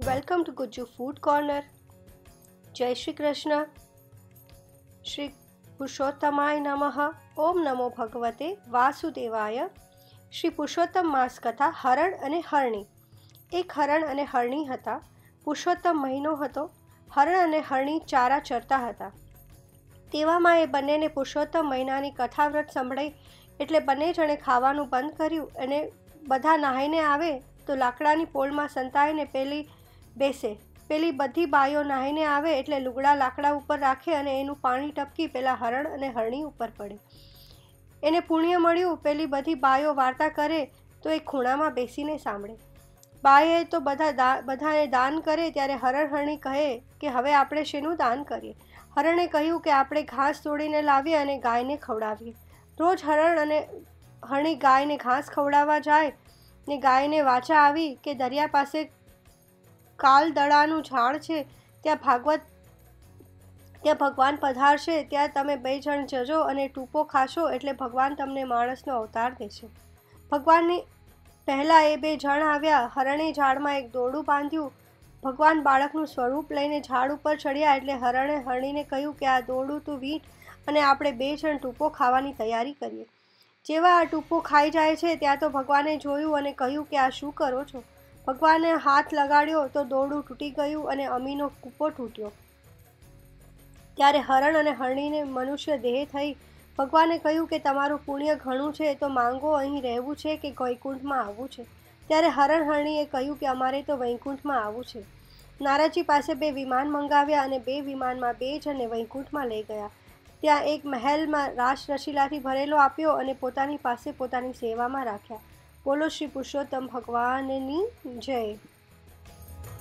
Welcome to Gujju food corner જય શ્રી કૃષ્ણ શ્રી પુરુષોત્તમાય નમઃ ઓમ નમો ભગવતે વાસુદેવાય શ્રી પુરુષોત્તમ માસ કથા હરણ અને હરણી એક હરણ અને હરણી હતા પુરુષોત્તમ મહિનો હતો હરણ અને હરણી ચારા ચરતા હતા તેવામાં એ બંનેને પુરુષોત્તમ મહિનાની કથાવ્રત સંભળાઈ એટલે બંને જણે ખાવાનું બંધ કર્યું અને બધા નાહીને આવે તો લાકડાની પોલમાં સંતાઈને પેલી બેસે. પેલી બધી બાયો નાહીને આવે એટલે લુગડા લાકડા ઉપર રાખે અને એનું પાણી ટપકી પેલા હરણ અને હરણી ઉપર પડે. એને પુણ્ય મળ્યું, પેલી બધી બાયો વાર્તા કરે તો એ ખૂણામાં બેસીને સાંભળે. બાએ તો બધા દા, બધાને દાન કરે ત્યારે હરણ હરણી કહે કે હવે આપણે શેનું દાન કરીએ? હરણે કહ્યું કે આપણે ઘાસ તોડીને લાવીએ અને ગાયને ખવડાવીએ. રોજ હરણ અને હરણી ગાયને ઘાસ ખવડાવવા જાય ને ગાયને વાચા આવી કે દરિયા પાસે કાલદડાનું ઝાડ છે, ત્યાં ભાગવત, ત્યાં ભગવાન પધારશે, ત્યાં તમે બે જણ જજો અને ટૂંપો ખાશો એટલે ભગવાન તમને માણસનો અવતાર દેશે. ભગવાનની પહેલાં એ બે જણ આવ્યા, હરણે ઝાડમાં એક દોરડું બાંધ્યું. ભગવાન બાળકનું સ્વરૂપ લઈને ઝાડ ઉપર ચડ્યા એટલે હરણે હરણીને કહ્યું કે આ દોરડું તું વીટ અને આપણે બે જણ ટૂંપો ખાવાની તૈયારી કરીએ. જેવા આ ટૂંપો ખાઈ જાય છે, ત્યાં તો ભગવાને જોયું અને કહ્યું કે આ શું કરો છો? ભગવાને હાથ લગાડ્યો તો દોરડું તૂટી ગયું અને અમીનો કૂપો તૂટ્યો ત્યારે હરણ અને હરણીને મનુષ્ય દેહ થઈ ભગવાને કહ્યું કે તમારું પુણ્ય ઘણું છે, તો માંગો અહીં રહેવું છે કે વૈકુંઠમાં આવવું છે? ત્યારે હરણ હરણીએ કહ્યું કે અમારે તો વૈકુંઠમાં આવવું છે. નારાજી પાસે બે વિમાન મંગાવ્યા અને બે વિમાનમાં બે જણને વૈકુંઠમાં લઈ ગયા. ત્યાં એક મહેલમાં રાસ રસીલાથી ભરેલો આપ્યો અને પોતાની પાસે પોતાની સેવામાં રાખ્યા. બોલો શ્રી પુરુષોત્તમ ભગવાનની જય.